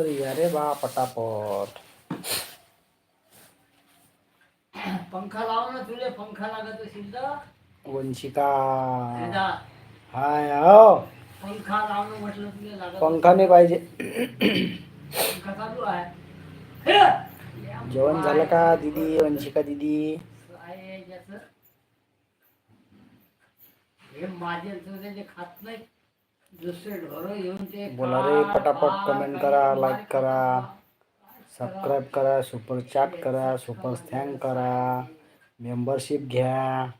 करूया रे बा पटापट पंखा लाव ना तुले पंखा लागत असेल तर वंशिका हाय हो पंखा लावणं म्हटलं तुले लागत पंखा नाही पाहिजे पंखा चालू आहे हे! जेवण झालं का दीदी वंशिका दीदी आहे हे माझे तुझे जे खात नाही बोला रे, पटापट कमेंट करा, लाईक करा. सबस्क्राईब करा सुपर चॅट करा सुपर थँक करा मेंबरशिप घ्या.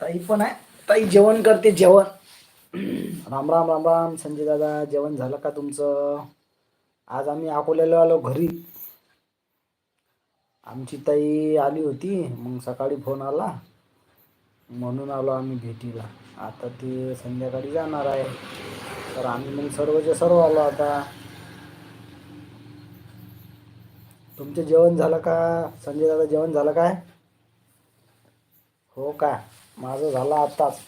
ताई पण आहे. ताई जेवण करते जेवण. राम राम राम राम संजय दादा जेवण झालं का तुमचं? आज आम्ही अकोल्याला आलो घरी. आमची ताई आली होती मग सकाळी फोन आला. म्हणून आलो आम्ही भेटीला. आता ती संध्याकाळी जाणार आहे. तर आम्ही मग सर्वचे सर्व आलो आता. तुमचं जेवण झालं का? संजय दादा जेवण झालं काय? हो का? माझं झालं आत्ताच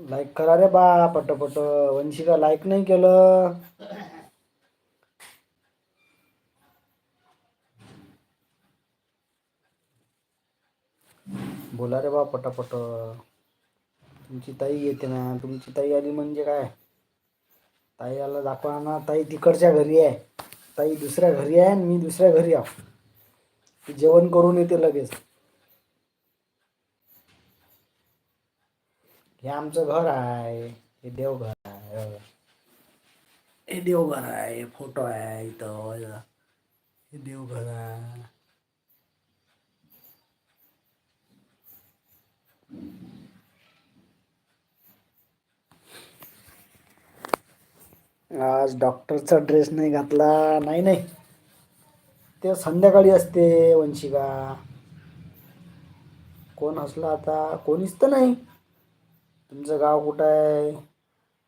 लाईक करा रे बा पटपट. वंशिका लाईक नाही केलं. बोला रे बा पटापट. तुमची ताई येते ना. तुमची ताई आली म्हणजे काय? ताई आला दाखवा ना. ताई तिकडच्या घरी आहे. ताई दुसऱ्या घरी आहे आणि मी दुसऱ्या घरी आहो. जेवण करून येते लगेच. हे आमचं घर आहे हे देवघर आहे हे. देवघर आहे हे फोटो आहे इथं हे देवघर आहे. आज डॉक्टरचा ड्रेस नाही घातला नाही नाही. ते संध्याकाळी असते वंशिका. कोण हसला आता कोणीच तर नाही. तुमचं गाव कुठं आहे?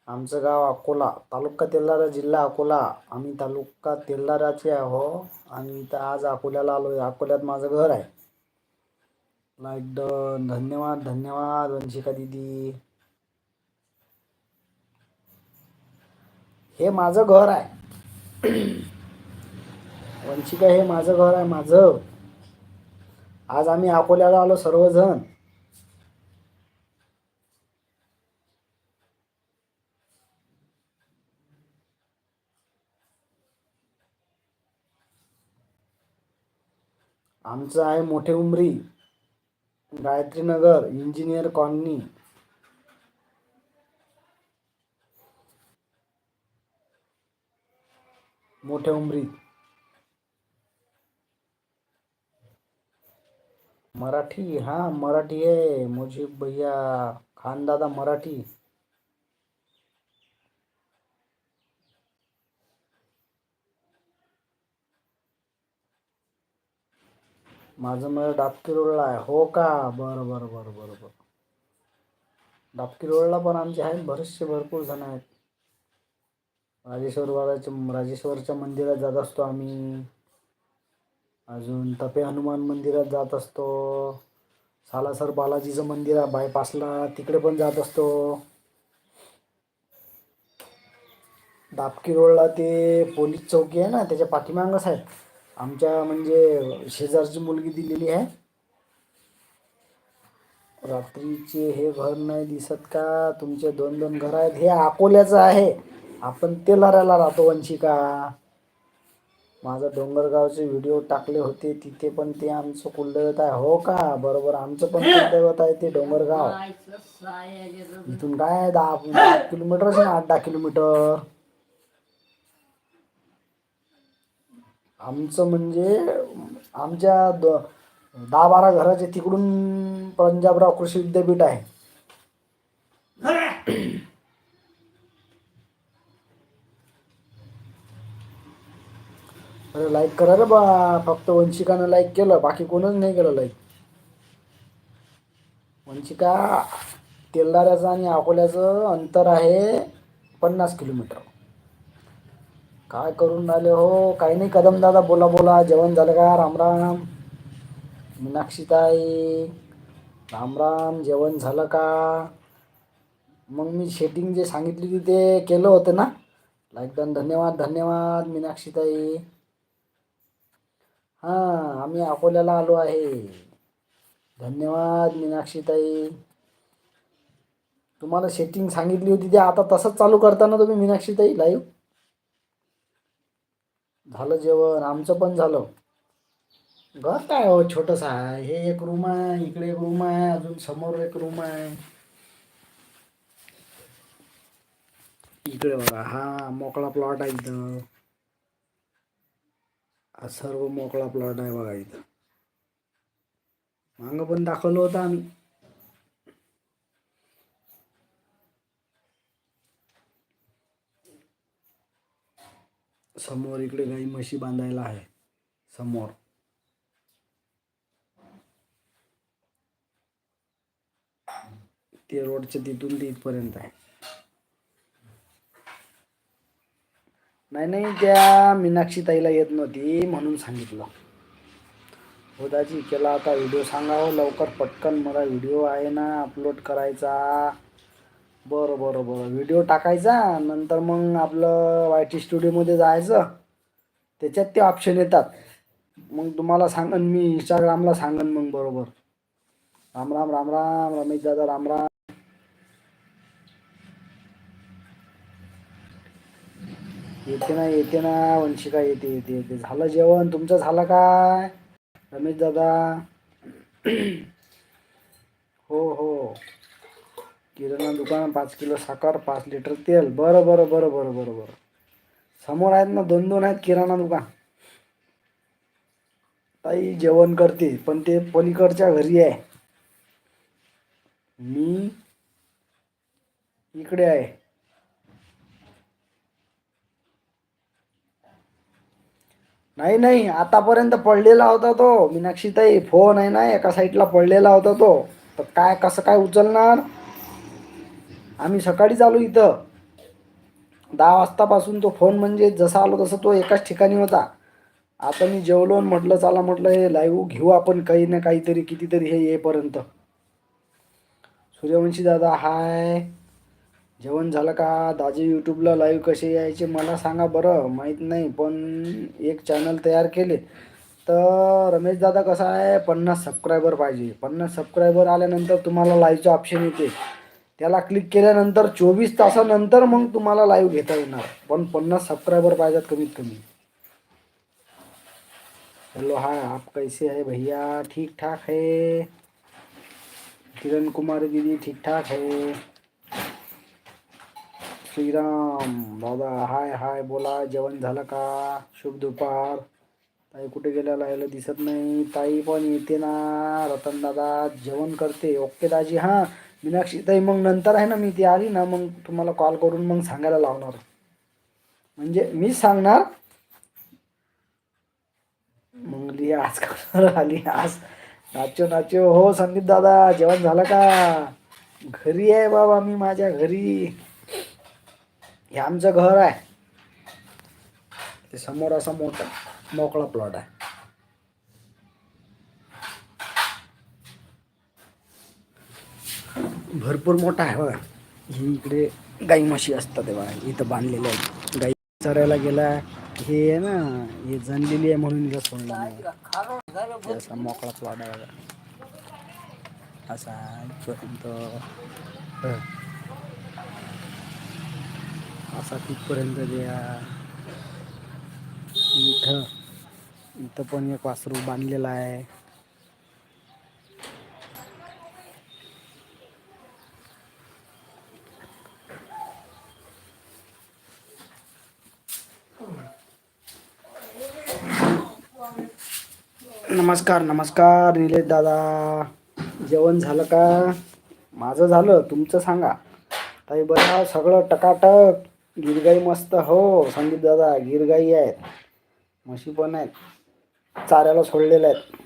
आमचं गाव अकोला तालुका तेल्लारा जिल्हा अकोला. आम्ही तालुका तेल्लाराचे आहो आणि तर आज अकोल्याला आलो आहे अकोल्यात माझं घर आहे. लाईक डन धन्यवाद धन्यवाद वंशिका दिदी. हे माझं घर आहे. वंशिका हे माझं घर आहे माझं. आज आम्ही अकोल्याला आलो सर्वजण. आमचं आहे मोठे उमरी गायत्रीनगर इंजिनियर कॉलनी. मोठे उमरी. मराठी हा मराठी आहे मुझे भैया खान दादा मराठी. माझं मग डापकी रोडला आहे. हो का? बरं बरं बरं बरं बरं. डाबकी रोडला पण आमचे आहेत बरेचसे भरपूर जण आहेत. राजेश्वर बाबाच्या राजेश्वरच्या मंदिरात जात असतो आम्ही. अजून तपे हनुमान मंदिरात जात असतो. सालासर बालाजीचं मंदिर आहे बायपासला तिकडे पण जात असतो. दापकी रोडला ते पोलीस चौकी आहे ना त्याच्या पाठीमागच आहे आमच्या म्हणजे शेजारची मुलगी दिलेली आहे. रात्रीचे हे घर नाही दिसत का? तुमचे दोन दोन घर आहेत. हे अकोल्याचं आहे. आपण तेलाऱ्याला राहतो वंशिका. माझं डोंगरगावचे व्हिडिओ टाकले होते. तिथे पण ते आमचं कुलदैवत आहे. हो का? बरोबर. आमचं पण कुलदैवत आहे ते डोंगरगाव इथून काय दहा दहा किलोमीटर असेल आठ दहा किलोमीटर. आमचं म्हणजे आमच्या द दहा बारा घराचे तिकडून पंजाबराव कृषी विद्यापीठ आहे. अरे लाईक करा रे बा फक्त वंशिकानं लाईक केलं बाकी कोणच नाही केलं लाईक वंशिका तेलदाऱ्याचं आणि अकोल्याचं अंतर आहे पन्नास किलोमीटर. काय करून राहिले हो? काही नाही कदम दादा बोला बोला. जेवण झालं का? राम राम. मीनाक्षीताई राम राम. जेवण झालं का? मग मी शेटिंग जे सांगितली होती ते केलं होतं ना? लाईक डन धन्यवाद धन्यवाद मीनाक्षीताई. हां आम्ही अकोल्याला आलो आहे. धन्यवाद मीनाक्षीताई. तुम्हाला सेटिंग सांगितली होती ते आता तसंच चालू करताना तुम्ही मीनाक्षीताई लाईव्ह झालं जेवण आमचं पण झालं. घर काय हो छोटंसं आहे. हे एक रूम आहे इकडे एक रूम आहे अजून समोर एक रूम आहे. इकडे बघा हा मोकळा प्लॉट आहे इथं. हा सर्व मोकळा प्लॉट आहे बघा इथं. मागं पण दाखवलं होतं आम्ही. समोर इकडे गाई म्हशी बांधायला आहे. समोर. ते रोडच्या तिथून ते इथपर्यंत आहे. नाही नाही त्या मीनाक्षी ताईला येत नव्हती म्हणून सांगितलं. हो दाजी केला आता व्हिडिओ सांगावं लवकर पटकन. मला व्हिडिओ आहे ना अपलोड करायचा. बरं बरं बरं. व्हिडिओ टाकायचा नंतर मग आपलं वाय टी स्टुडिओमध्ये जायचं. त्याच्यात ते ऑप्शन येतात. मग तुम्हाला सांगन मी इंस्टाग्रामला सांगन मग बरोबर. राम राम राम राम रमेश दादा राम राम. येते ना येते ना वंशिका येते येते येते. झालं जेवण तुमचं झालं काय? रमेश दादा हो हो किराणा दुकान पाच किलो साखर पाच लिटर तेल. बरं बरं बरं बरं बरं बरं. समोर आहेत ना दोन दोन आहेत किराणा दुकान. ताई जेवण करते पण ते पलीकडच्या घरी आहे. मी इकडे आहे. नाही नाही आतापर्यंत पडलेला होता तो. मीनाक्षी ताई फोन आहे ना एका साईडला पडलेला होता तो. तर काय कसं काय उचलणार? आम्ही सकाळीच आलो इथं. दहा वाजतापासून तो फोन म्हणजे जसा आलो तसं तो एकाच ठिकाणी होता. आता मी जेवलो म्हटलं चला म्हटलं हे लाईव्ह घेऊ आपण काही ना काहीतरी कितीतरी हे येईपर्यंत. सूर्यवंशी दादा हाय. जेवण झालं का? दाजी यूट्यूबला लाईव्ह कसे यायचे मला सांगा बरं. माहीत नाही पण एक चॅनल तयार केले. तर रमेश दादा कसा आहे? पन्नास सबस्क्रायबर पाहिजे. पन्नास सबस्क्रायबर आल्यानंतर तुम्हाला लाईव्हचं ऑप्शन येते. त्याला क्लिक केल्यानंतर चोवीस तासानंतर मग तुम्हाला लाईव्ह घेता येणार. पण पन्नास सबस्क्रायबर पाहिजेत कमीत कमी. हॅलो हाय आप कैसे है भैया? ठीक ठाक है? किरण कुमारी दीदी ठीक ठाक है? श्रीराम दादा हाय हाय बोला जेवण झालं का? शुभ दुपार. ताई कुठे गेल्याला यायला दिसत नाही? ताई पण येते ना रतन दादा जेवण करते. ओके दाजी हां. मीनाक्षी ताई मग नंतर आहे ना मी ती आली ना मग तुम्हाला कॉल करून मग सांगायला लावणार. म्हणजे मीच सांगणार. मग लिहा आज करणार आली आज नाचो नाचो. हो संदीप दादा जेवण झालं का? घरी आहे बाबा मी माझ्या घरी. हे आमचं घर आहे. ते समोर असा मोठा मोकळा प्लॉट आहे. भरपूर मोठा आहे बघा. ही इकडे गाई म्हशी असतात तेव्हा इथं बांधलेल्या आहेत. गाई चरायला गेला हे आहे ना हे जणलेली आहे म्हणून इथं सोडला नाही. असा मोकळाच वाडा बघा. असा इथपर्यंत असा तिथपर्यंत द्या इथं इथं पण एक वासरू बांधलेला आहे. नमस्कार नमस्कार निलेश दादा. जेवण झालं का? माझं झालं तुमचं सांगा. ताई बघा सगळं टकाटक. गिरगाई मस्त हो संदीप दादा गिरगाई आहेत. म्हशी पण आहेत. चाऱ्याला सोडलेल्या आहेत.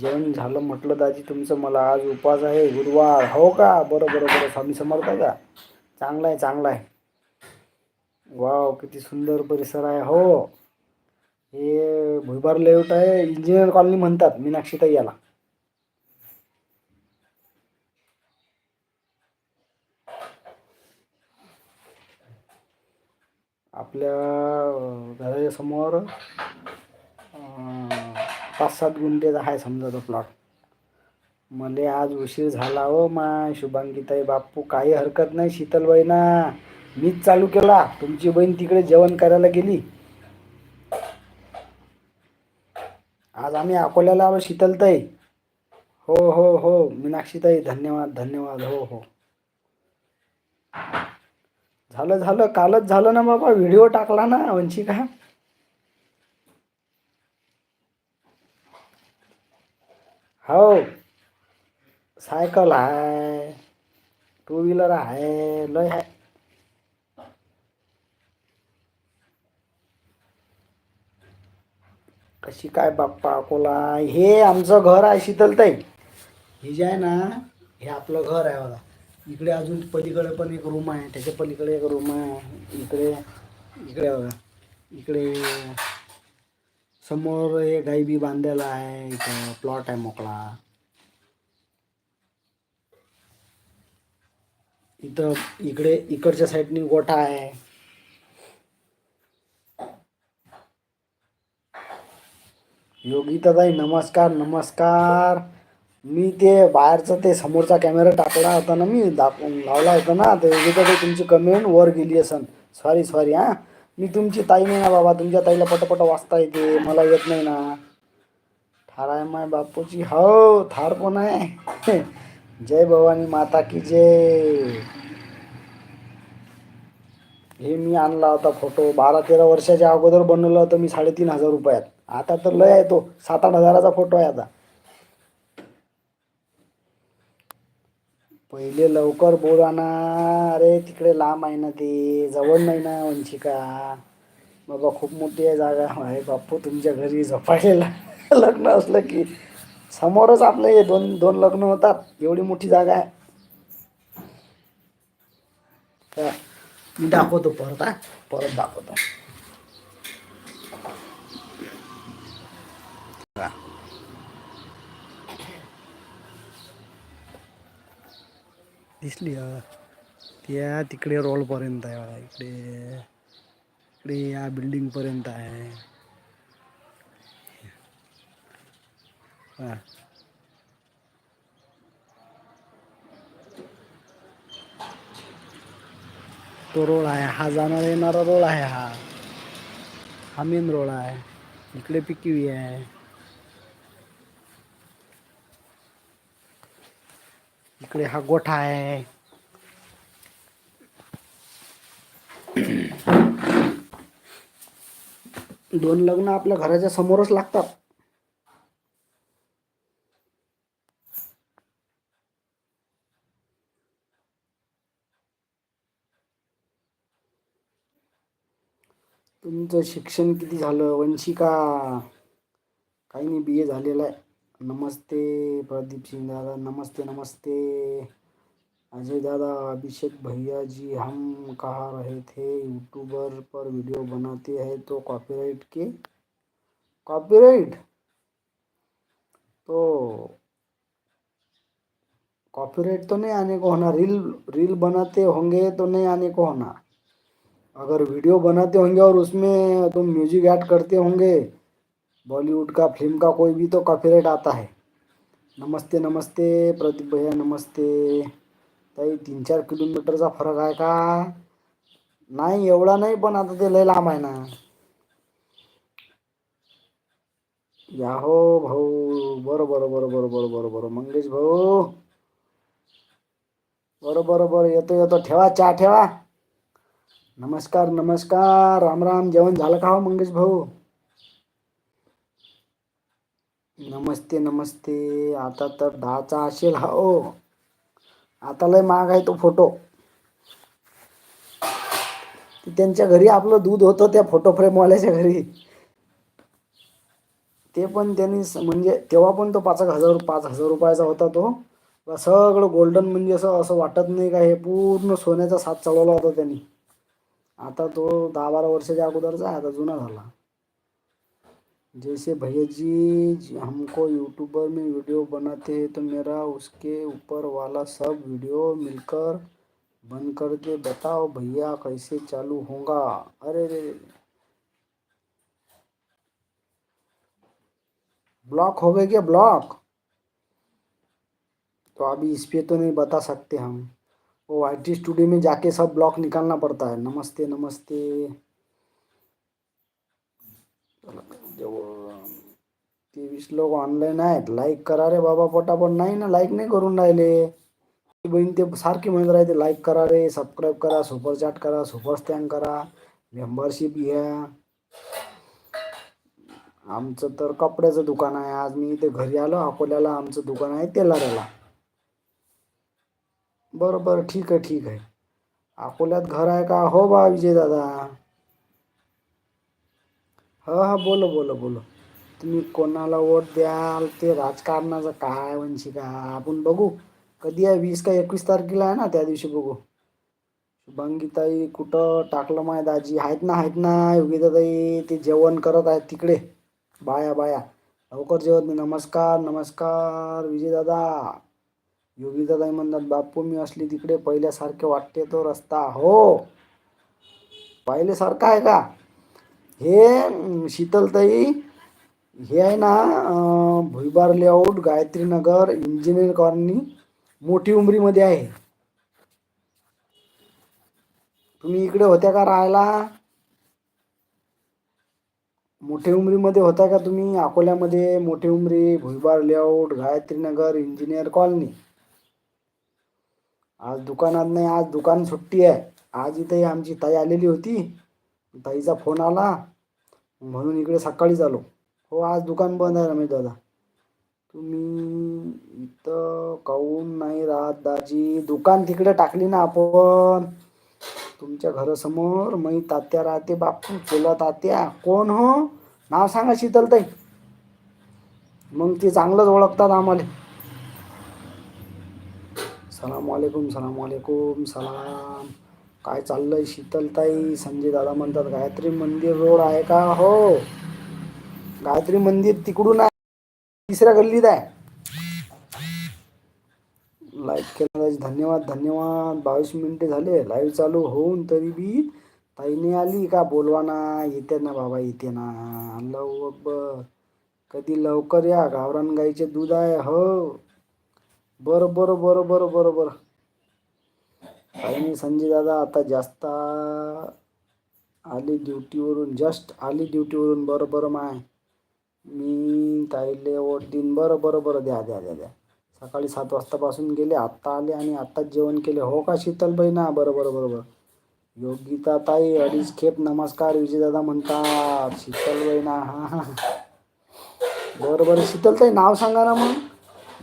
जेवण झालं म्हटलं दाजी तुमचं मला आज उपवास आहे गुरुवार. हो का? बरं बरं बरं. स्वामी समर्थ का? चांगला आहे चांगला आहे. वाव किती सुंदर परिसर आहे हो. हे भुईबार लेआउट आहे इंजिनियर कॉलनी म्हणतात मीनाक्षीताई याला. आपल्या घराच्या समोर पाच सात गुंठेचा आहे समजा तो प्लॉट मले आज उशीर झाला हो माय शुभांगीताई बाप्पू काही हरकत नाही शीतलबाई ना मीच चालू केला. तुमची बहीण तिकडे जेवण करायला गेली आज आम्ही अकोल्याला आलो शीतलताई. हो हो हो. मीनाक्षीताई धन्यवाद धन्यवाद. हो हो. झालं झालं. कालच झालं ना बाबा. व्हिडिओ टाकला ना वंशिका. हो. सायकल आहे टू व्हीलर आहे लय आहे कशी काय बाप्पा अकोला हे आमचं घर आहे शीतलताई. हे जे आहे ना हे आपलं घर आहे बघा. इकडे अजून पलीकडे पण एक रूम आहे. त्याच्या पलीकडे एक रूम आहे. इकडे इकडे बघा. इकडे समोर हे गाई बी बांधलेला आहे. इथं प्लॉट आहे मोकळा. इथं इकडे इकडच्या साईडनी गोठा आहे. योगिताताई नमस्कार नमस्कार. मी ते बाहेरचं ते समोरचा कॅमेरा टाकला होता ना मी दाखवून लावला होता ना. तर योगिताताई तुमची कमेंट वर गेली असन. सॉरी सॉरी हां. मी तुमची ताई नाही ना बाबा. तुमच्या ताईला पटपट वाचता येते. मला येत नाही ना. ठार आहे माय बापूची. हो थार पण आहे? जय भवानी माता की जय. हे मी आणला होता फोटो बारा तेरा वर्षाच्या अगोदर बनवला होता मी साडेतीन हजार रुपयात. आता तर लय आहे तो. सात आठ हजाराचा फोटो आहे आता. पहिले लवकर बोला ना अरे तिकडे लांब आहे ना ते. जवळ नाही ना वंशिका. बाबा खूप मोठी आहे जागा. आहे बाप्पू तुमच्या घरी झोपायला लग्न असलं की. समोरच आपलं हे दोन दोन लग्न होतात. एवढी मोठी जागा आहे. मी दाखवतो परत हा. परत दाखवतो. दिसली त्या तिकडे रोडपर्यंत आहे इकडे. इकडे या बिल्डिंगपर्यंत आहे. तो रोड आहे हा जाणारा येणारा रोड आहे हा. हा मेन रोड आहे. इकडे पिकवी आहे. इकडे हा गोठा आहे. दोन लग्न आपल्या घराच्या समोरच लागतात. तुमचं शिक्षण किती झालं? वंशिका? काही नाही बी ए झालेलं आहे. नमस्ते प्रदीप सिंह दादा, नमस्ते नमस्ते। अजय दादा, अभिषेक भैया जी, हम कहाँ रहे थे? यूट्यूबर पर वीडियो बनाते हैं तो कॉपीराइट के? कॉपीराइट तो कॉपीराइट तो नहीं आने को होना। रील रील बनाते होंगे तो नहीं आने को होना। अगर वीडियो बनाते होंगे और उसमें तुम म्यूज़िक ऐड करते होंगे बॉलीवुड का फिल्म का कोई भी तो कॉपीराइट आता है। नमस्ते नमस्ते प्रदीप भैया नमस्ते। ताई तीन चार किलोमीटरचा फरक आहे का? नाही एवढा नाही पण आता ते लय लांब आहे ना. या हो भाऊ. बरोबर बरोबर बरं बरं मंगेश भाऊ. बरोबर बरं. येतो येतो. ठेवा चहा ठेवा. नमस्कार नमस्कार. राम राम. जेवण झालं का हो मंगेश भाऊ? नमस्ते नमस्ते. आता तर दहाचा असेल हा. हो आता लय महाग आहे तो फोटो. ते त्यांच्या घरी आपलं दूध होतं त्या फोटो फ्रेमवाल्याच्या घरी. ते पण त्यांनी स- म्हणजे तेव्हा पण तो पाच एक हजार पाच हजार रुपयाचा होता तो. सगळं गोल्डन म्हणजे असं असं वाटत नाही का हे पूर्ण सोन्याचा साथ चढवला होता त्यांनी. आता तो दहा बारा वर्षाच्या अगोदरचा आहे आता जुना झाला. जैसे भैया जी हमको यूट्यूबर में वीडियो बनाते हैं तो मेरा उसके ऊपर वाला सब वीडियो मिलकर बंद कर के बताओ भैया कैसे चालू होगा? अरे रे, ब्लॉक हो गए क्या ब्लॉक? तो अभी इस पर तो नहीं बता सकते हम। वो आई टी स्टूडियो में जाके सब ब्लॉक निकालना पड़ता है। नमस्ते नमस्ते। तेवीस लोक ऑनलाईन आहेत. लाईक करा रे बाबा पटापट. नाही ना लाईक नाही करून राहिले. ती बहीण ते सारखी म्हणत राहते लाईक करा रे सबस्क्राईब करा सुपर चॅट करा सुपर स्टँड करा मेंबरशिप घ्या. आमचं तर कपड्याचं दुकान आहे. आज मी इथे घरी आलो अकोल्याला आमचं दुकान आहे तेलाऱ्याला. बरं बरं ठीक आहे ठीक आहे. अकोल्यात घर आहे का? हो बा विजय दादा हा हा बोलो बोलो बोलो. तुम्ही कोणाला वोट द्याल ते राजकारणाचं काय वंशिका आपण बघू. कधी आहे? वीस का एकवीस तारखेला आहे ना त्या दिवशी बघू. शुभांगीताई कुठं टाकलं माय दाजी आहेत ना आहेत ना योगिताताई ते जेवण करत आहेत तिकडे. बाया बाया. लवकर जेवत नाही. नमस्कार नमस्कार विजयदादा. योगिताताई म्हणतात बापू मी असली तिकडे पहिल्यासारखे वाटते तो रस्ता. हो. पहिल्यासारखा आहे का? हे शीतलताई हे आहे ना Bhuibar layout Gayatri Nagar engineer colony मोठी उमरीमध्ये आहे. तुम्ही इकडे होत्या का राहायला? मोठे उमरीमध्ये होता का तुम्ही? अकोल्यामध्ये मोठे Umri Bhuibar layout Gayatri Nagar engineer colony. आज दुकानात नाही आज दुकान सुट्टी आहे. आज इथे आमची ताई आलेली होती. ताईचा फोन आला. म्हणून इकडे सकाळीच आलो. हो आज दुकान बंद आहे रमेश दादा. तुम्ही इथं काऊन नाही राहत दाजी? दुकान तिकडे टाकली ना आपण. तुमच्या घरासमोर मी तात्या राहते बापू चुला तात्या. कोण हो? नाव सांगा शीतलताई. मग ते चांगलंच ओळखतात आम्हाला. सलाम वालेकुम सलाम वालेकुम सलाम. काय चाललंय शीतलताई संजय दादा म्हणतात गायत्री मंदिर रोड आहे का? हो. गायत्री मंदिर तिकडून आहे. तिसऱ्या गल्लीत आहे. लाईक केल्यास धन्यवाद धन्यवाद. बावीस मिनिटे झाले. लाईव्ह चालू होऊन तरी बी ताईने आली का? बोलवा ना. येते ना बाबा येते ना. लव कधी लवकर या? गावरान गाईचे दूध आहे. हो. बरं बरं बरं बरं बरं बरं. ताईने संजय दादा आता जास्त आली ड्युटीवरून जस्ट आली ड्युटीवरून बरं बरं माय. मी ताईले ओट देईन बरं बरं बरं द्या द्या द्या द्या. सकाळी सात वाजतापासून गेले आत्ता आले आणि आत्ताच जेवण केले. हो का शीतलबाई ना बरं बरं बरं बरं. योगिता ताई अडीच खेप नमस्कार विजयदादा म्हणतात. शीतलबाई ना हां हां बरं बरं. शीतलताई नाव सांगा ना मग.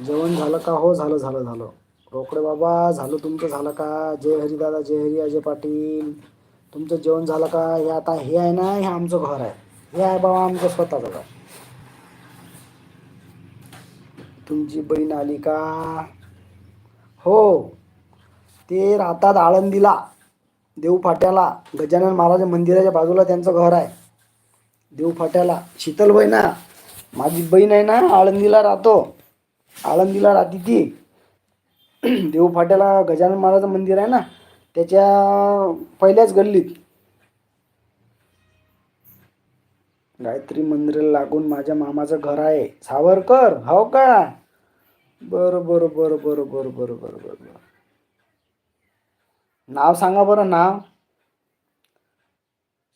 जेवण झालं का? हो झालं झालं झालं. रोकडे बाबा झालं तुमचं झालं का? जय हरी दादा जय हरी अजय पाटील. तुमचं जेवण झालं का? हे आता हे आहे ना हे आमचं घर आहे. हे आहे बाबा आमचं स्वतःचं घर. तुमची बहीण आली का? हो. ते राहतात आळंदीला देऊ फाट्याला गजानन महाराज मंदिराच्या बाजूला त्यांचं घर आहे. देऊ फाट्याला बहीण ना माझी बहीण आहे ना आळंदीला राहतो. आळंदीला राहते ती. देवफाट्याला गजानन महाराज मंदिर आहे ना त्याच्या पहिल्याच गल्लीत. गायत्री मंदिराला लागून माझ्या मामाचं घर आहे. सावरकर हो का? बरं बरं बरं बरं बरं बरं बरं बरं बरं. नाव सांगा बरं नाव.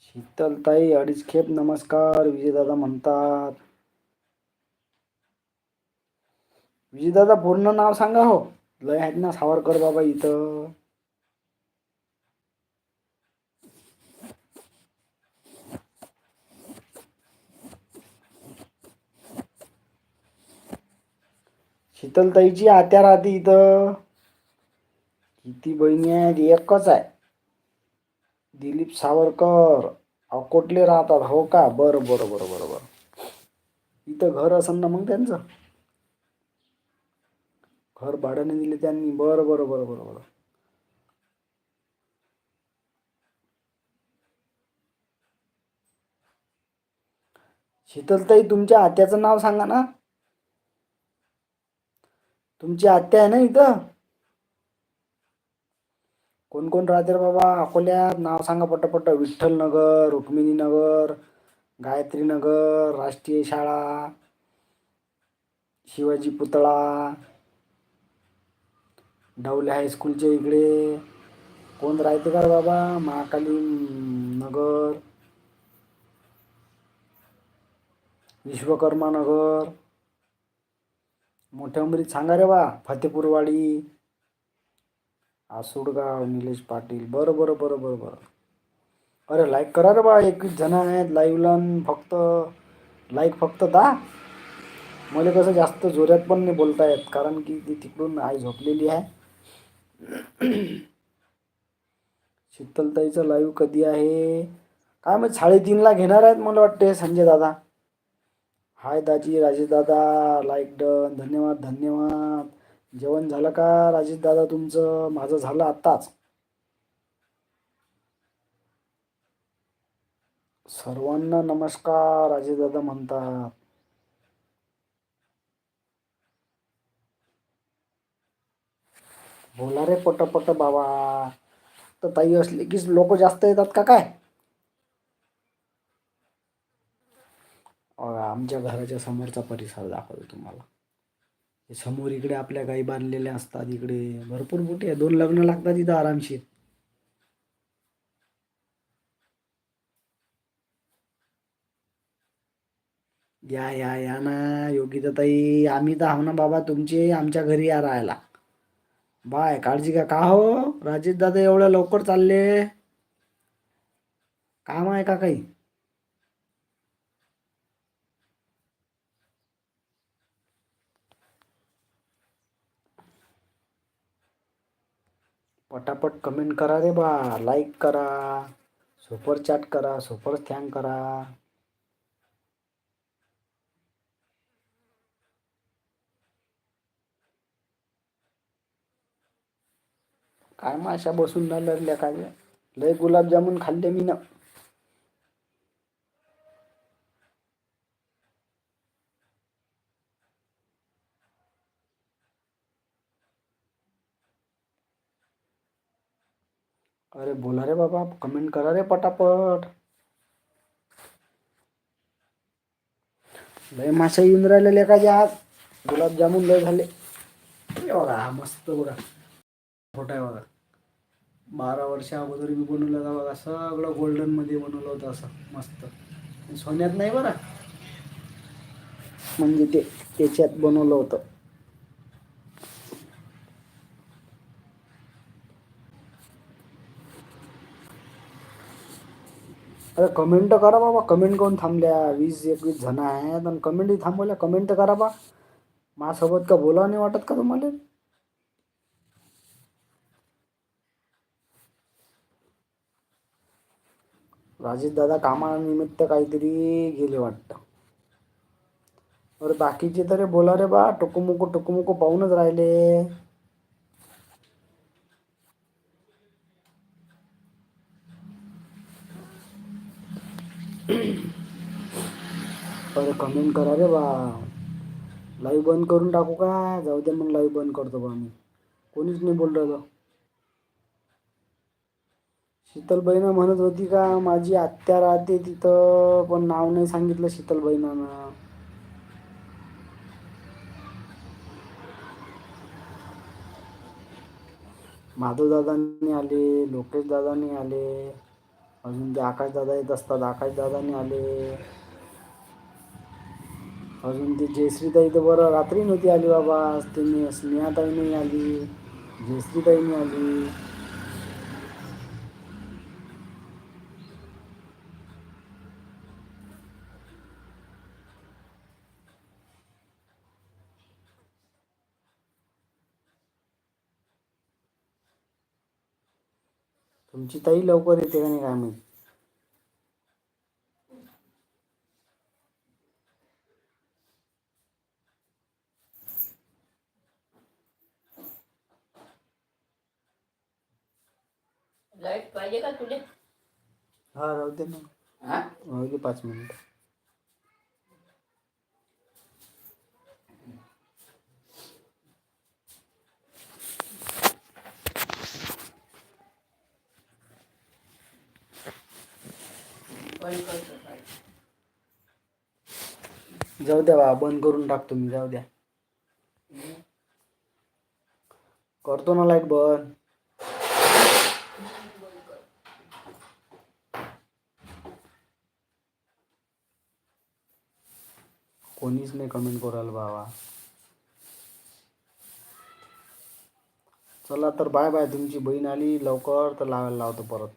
शीतलताई अडीच खेप नमस्कार विजयदादा म्हणतात. विजयदादा पूर्ण नाव सांगा हो. लय आहेत ना सावरकर बाबा इथं. शीतलताईची आत्या राहते इथं. किती बहिणी आहेत एकच आहे. दिलीप सावरकर अकोटले राहतात? हो का? बरं बरं बरं बरं बरं. इथं घर असेल ना मग त्यांचं? घर भाड्याने दिले त्यांनी. बरं बरं बरं बरं बरं. शीतलताई तुमच्या आत्याचं नाव सांगा ना. तुमची आत्या आहे ना इथं? कोण कोण राहते रे बाबा? अकोल्यात. नाव सांगा पटापट. विठ्ठल नगर रुक्मिणी नगर गायत्री नगर राष्ट्रीय शाळा शिवाजी पुतळा. डवले हायस्कूलच्या इकडे. कोण राहते का रे बाबा? महाकाली नगर. विश्वकर्मा नगर. मोठ्या उमरीत सांगा रे बा फतेपूरवाडी. आसुडगाव निलेश पाटील. बरं बरं बरं बरं बरं. अरे लाईक करा रे बा एकवीस जण आहेत लाईव्हला फक्त. लाईक फक्त दहा मला कसं जास्त जोरात पण नाही बोलता येत कारण की ती तिकडून आई झोपलेली आहे. शीतलताईचं लाईव्ह कधी आहे? काय मग साडेतीनला घेणार आहेत मला वाटते संजय दादा. हाय दाजी राजेश दादा. लाईक डन धन्यवाद धन्यवाद. जेवण झालं का राजेश दादा तुमचं? माझं झालं आत्ताच. सर्वांना नमस्कार राजेश दादा म्हणतात. बोला रे पट पट बाबा. तर ताई असली की लोक जास्त येतात का काय? आमच्या घराच्या समोरचा परिसर दाखवतो तुम्हाला. समोर इकडे आपल्या गाई बांधलेल्या असतात इकडे. भरपूर मोठी आहे. दोन लग्न लागतात इथं आरामशीर. या या या ना योगिता ताई. आम्ही तर आहो ना बाबा तुमचे आमच्या घरी या राहायला. बाय काळजी घ्या. का हो? राजेश दादा एवढ्या लवकर चालले. काम आहे का काही? पटापट कमेंट करा रे बा. लाईक करा. सुपर चॅट करा. सुपर थँक करा. काय माशा बसून राहिल्या काय? लय गुलाबजामुन खाल्ले मी ना. अरे बोला रे बाबा कमेंट करा रे पटापट. लय मासे येऊन राहिलेल्या का आज? गुलाबजामुन लय झाले. बघा मस्त बघा. छोटा आहे बघा. बारा वर्षा अगोदर मी बनवलं होतं बघा. सगळं गोल्डनमध्ये बनवलं होतं असं मस्त. सोन्यात नाही बरं. म्हणजे ते त्याच्यात बनवलं होतं. अरे कमेंट करा बाबा. कमेंट करून थांबल्या? वीस एकवीस जण आहेत आणि कमेंटही थांबवल्या. कमेंट करा बा. माझ्यासोबत का बोलावं नाही वाटत का तुम्हाला? राजेश दादा कामानिमित्त काहीतरी गेले वाटतं. अरे बाकीचे तरी बोला रे बा टुकुमुकू टुकुमुकू पाहूनच राहिले. अरे कमेंट करा रे बा. लाईव्ह बंद करून टाकू का? जाऊ दे मग लाईव्ह बंद करतो बा मी. कोणीच नाही बोललं राहिलं शीतलबाईनं म्हणत होती का माझी आत्या राहते तिथं पण नाव नाही सांगितलं शीतलबाईनं. माधवदादांनी आले लोकेश दादांनी आले अजून ते आकाश दादा येत असतात आकाश दादांनी आले. अजून ते जयश्रीताई तर बरं रात्री नव्हती आली बाबा त्यांनी स्नेहाताई नाही आली जयश्रीताई आली. तुमची ताई लवकर येते का नाही काय लाइट पाहिजे का तुले? हा राहू दे ना. राहू दे पाच मिनिट. बंद करतो जाऊ द्या बा बंद करून टाकतो मी जाऊ द्या. करतो ना लाइट बंद कोणीच नाही कमेंट करायला बाबा. चला तर बाय बाय तुमची बहीण आली लवकर तर लावायला लावतो परत.